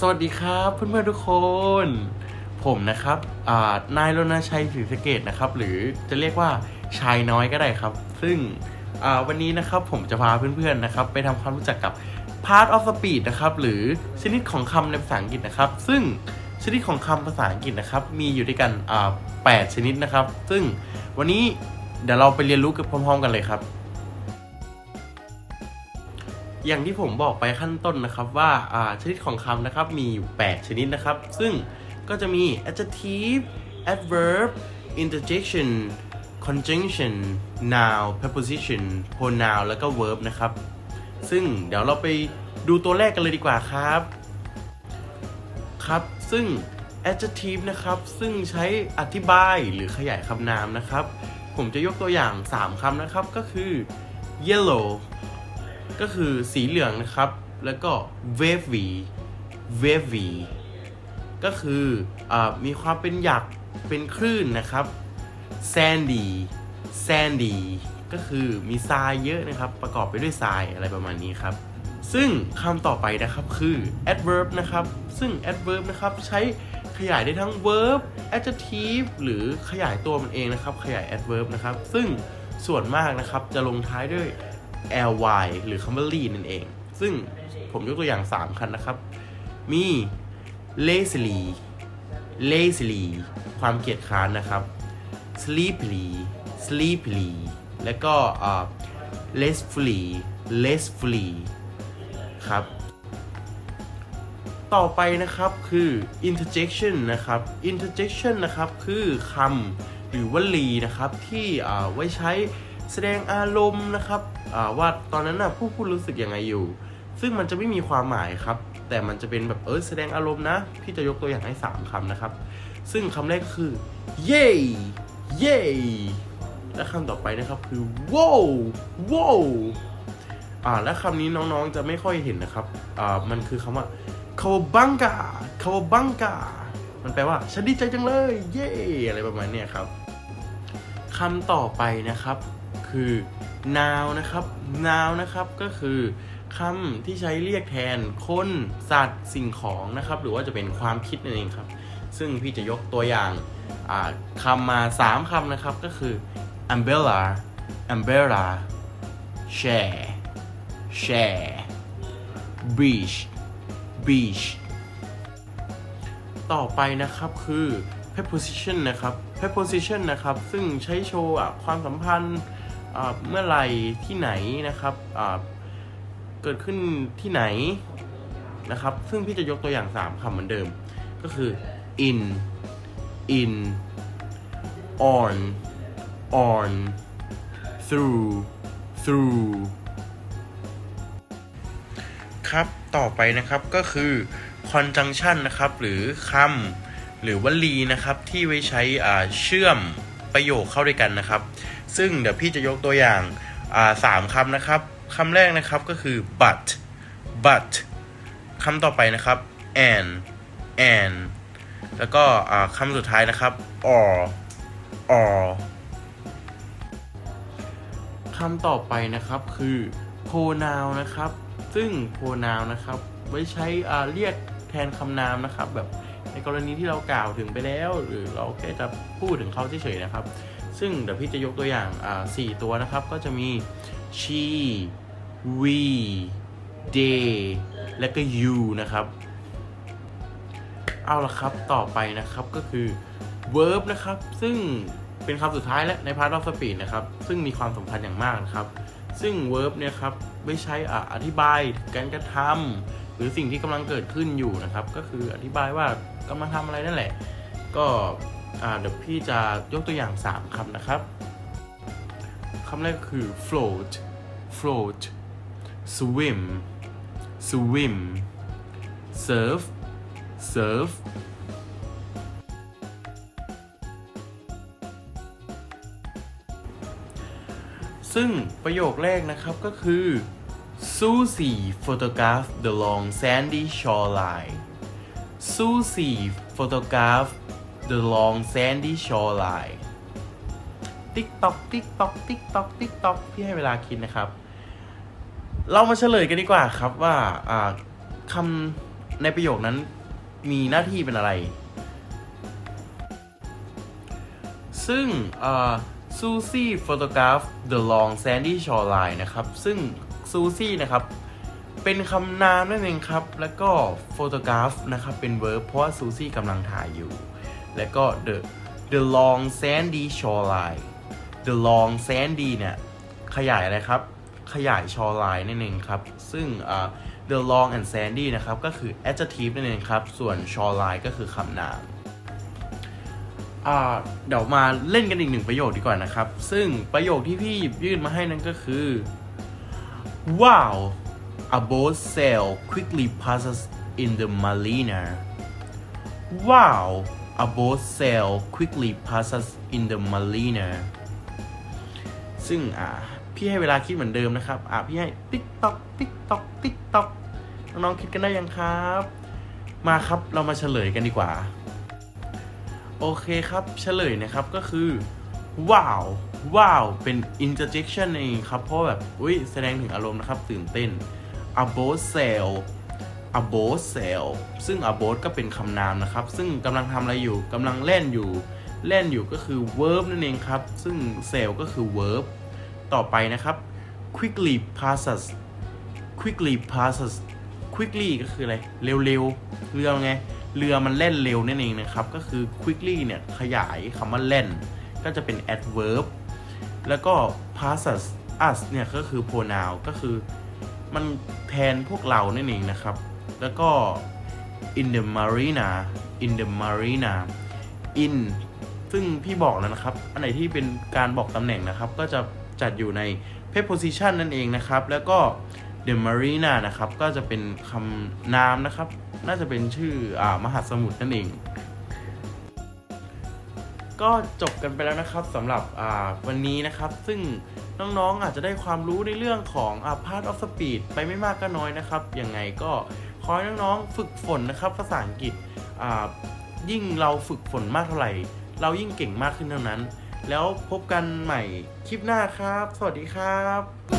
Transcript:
สวัสดีครับเพื่อนๆทุกคน ผมนะครับนายรณชัยศรีสเกดนะครับ หรือจะเรียกว่าชายน้อยก็ได้ครับ ซึ่งวันนี้นะครับผมจะพาเพื่อนๆนะครับ ไปทำความรู้จักกับ part of speech นะครับหรือชนิดของคำในภาษาอังกฤษนะครับ ซึ่งชนิดของคำภาษาอังกฤษนะครับ มีอยู่ด้วยกันแปดชนิดนะครับ ซึ่งวันนี้เดี๋ยวเราไปเรียนรู้กันพร้อม ๆ กันเลยครับ อย่างที่ผมบอกไปขั้นต้นนะครับว่าอาชนิดของคำนะครับมีอยู่ 8 ชนิดนะครับ ซึ่งก็จะมี adjective adverb interjection conjunction noun preposition pronoun แล้วก็ verb นะครับ ซึ่งเดี๋ยวเราไปดูตัวแรกกันเลยดีกว่าครับ ครับ ซึ่ง adjective นะครับ ซึ่งใช้อธิบายหรือขยายคำนามนะครับ ผมจะยกตัวอย่าง 3คำนะครับ ก็คือ yellow ก็คือสีเหลืองนะครับ แล้วก็ wavy wavy ก็คืออมีความเป็นหยักเป็นคลื่นนะครับ sandy sandy ก็คือมีทรายเยอะนะครับ ประกอบไปด้วยทรายอะไรประมาณนี้ครับ ซึ่งคำต่อไปนะครับคือ adverb นะครับ ซึ่ง adverb นะครับใช้ขยายได้ทั้ง verb adjective หรือขยายตัวมันเองนะครับ ขยาย adverb นะครับ ซึ่งส่วนมากนะครับจะลงท้ายด้วย ly หรือคำว่า ly นั่นเอง ซึ่งผมยกตัวอย่าง 3 คันนะครับ มี lazily lazily ความเกียจค้านนะครับ sleepily sleepily และก็ lessfully lessfully ครับ ต่อไปนะครับคือ interjection นะครับ interjection นะครับ คือคำหรือวลีนะครับ ที่อ่าไว้ใช้ แสดงอารมณ์นะครับว่าตอนนั้นน่ะผู้พูดรู้สึกยังไงอยู่ ซึ่งมันจะไม่มีความหมายครับ แต่มันจะเป็นแบบเออแสดงอารมณ์นะ พี่จะยกตัวอย่างให้ 3คำนะครับ ซึ่งคำแรกคือ เย่เย่และคำต่อไปนะครับคือ wow wow อ่าและคำนี้น้องๆจะไม่ค่อยเห็นนะครับอ่ามันคือคำว่า kawabanga kawabanga มันแปลว่าฉันดีใจจังเลย เย้อะไรประมาณนี้ครับคำต่อไปนะครับ คือ noun นะครับ noun นะครับก็คือคำที่ใช้เรียกแทนคนสัตว์สิ่งของนะครับ หรือว่าจะเป็นความคิดนั่นเองครับ ซึ่งพี่จะยกตัวอย่างาคำมา 3คำนะครับก็คือ umbrella umbrella share share beach beach ต่อไปนะครับคือ preposition นะครับ preposition นะครับ ซึ่งใช้โชว์ความสัมพันธ์ เมื่อไหร่ที่ไหนนะครับเกิดขึ้นที่ไหนนะครับ ซึ่งพี่จะยกตัวอย่าง 3คำเหมือนเดิม ก็คือ in in on on through through ครับ ต่อไปนะครับก็คือ conjunction นะครับ หรือคำหรือวลีนะครับที่ไว้ใช้เชื่อมประโยคเข้าด้วยกันนะครับ ซึ่งเดี๋ยวพี่จะยกตัวอย่างสามคำนะครับคำแรกนะครับก็คือ but but คำต่อไปนะครับ and and แล้วก็คำสุดท้ายนะครับ or or คำต่อไปนะครับคือ pronoun นะครับ ซึ่ง pronoun นะครับ ไว้ใช้เรียกแทนคำนามนะครับแบบ ในกรณีที่เรากล่าวถึงไปแล้ว หรือเราแค่จะพูดถึงเขาเฉยๆนะครับ ซึ่งเดี๋ยวพี่จะยกตัวอย่างอ่าสี่ตัวนะครับ ก็จะมี she we they และก็ you นะครับ เอาละครับต่อไปนะครับก็คือ verb นะครับ ซึ่งเป็นคำสุดท้ายและใน part of speech นะครับ ซึ่งมีความสำคัญอย่างมากนะครับ ซึ่ง verb เนี่ยครับ ไม่ใช้อ่อธิบายการกระทำ รือสิ่งที่กำลังเกิดขึ้นอยู่นะครับ ก็คืออธิบายว่ากำลังทำอะไรนั่นแหละ ก็เดี๋ยวพี่จะยกตัวอย่าง 3คำนะครับคำแรกคือ float float swim swim surf surf ซึ่งประโยคแรกนะครับก็คือ Susie photographed the long sandy shoreline Susie photographed the long sandy shoreline ติ๊กตอกติ๊กตอกติ๊กตอกติ๊กตอกพี่ให้เวลาคิดนะครับ เรามาเฉลยกันดีกว่าครับว่าคำในประโยคนั้นมีหน้าที่เป็นอะไร ซึ่งซูซี่โฟโตกราฟ The Long Sandy Shoreline นะครับ ซึ่ง ซูซี่นะครับเป็นคำนามนั่นเองครับ แล้วก็โฟโตกราฟนะครับเป็นเวิร์บเพราะว่าซูซี่กำลังถ่ายอยู่ แล้วก็ the the long sandy shoreline the long sandy เนี่ยขยายอะไรครับ ขยาย shoreline นั่นเองครับ ซึ่งอ่า the long and sandy นะครับ ก็คือ adjective นั่นเองครับ ส่วน shoreline ก็คือคำนามเดี๋ยวมาเล่นกันอีกหนึ่งประโยคดีกว่านะครับ ซึ่งประโยคที่พี่หยิบยื่นมาให้นั่นก็คือ wow a boat sail quickly passes in the marina wow a boat sail quickly passes in the marina ซึ่งอ่าพี่ให้เวลาคิดเหมือนเดิมนะครับ อ่าพี่ให้ติ๊กตอกติ๊กตอกติ๊กตอกน้องๆคิดกันได้ยังครับ มาครับเรามาเฉลยกันดีกว่า โอเคครับเฉลยนะครับก็คือว้า ว้าว เป็น interjection เองครับ เพราะแบบ อุ้ยแสดงถึงอารมณ์นะครับ ตื่นเต้น a boat sail a boat sail ซึ่ง a boat ก็เป็นคำนามนะครับ ซึ่งกำลังทำอะไรอยู่กำลังเล่นอยู่ เล่นอยู่ก็คือ verb นั่นเองครับ ซึ่ง sail ก็คือ verb ต่อไปนะครับ quickly passes quickly passes quickly ก็คืออะไร เร็วๆ เรือไง เรือมันเล่นเร็วนั่นเองนะครับ ก็คือ quickly เนี่ย ขยายคำว่าเล่น ก็จะเป็น adverb แล้วก็ passes us เนี่ยก็คือ pronoun ก็คือมันแทนพวกเรานั่นเองนะครับ แล้วก็ in the marina in the marina in ซึ่งพี่บอกแล้วนะครับ อันไหนที่เป็นการบอกตำแหน่งนะครับ ก็จะจัดอยู่ใน preposition นั่นเองนะครับ แล้วก็ the marina นะครับ ก็จะเป็นคำนามนะครับ น่าจะเป็นชื่ออามหาสมุทรนั่นเอง ก็จบกันไปแล้วนะครับสำหรับวันนี้นะครับ ซึ่งน้องๆอาจจะได้ความรู้ในเรื่องของอ่า part of speed ไปไม่มากก็น้อยนะครับยังไงก็ขอให้น้องๆฝึกฝนนะครับภาษาอังกฤษยิ่งเราฝึกฝนมากเท่าไหร่ เรายิ่งเก่งมากขึ้นเท่านั้น แล้วพบกันใหม่คลิปหน้าครับ สวัสดีครับ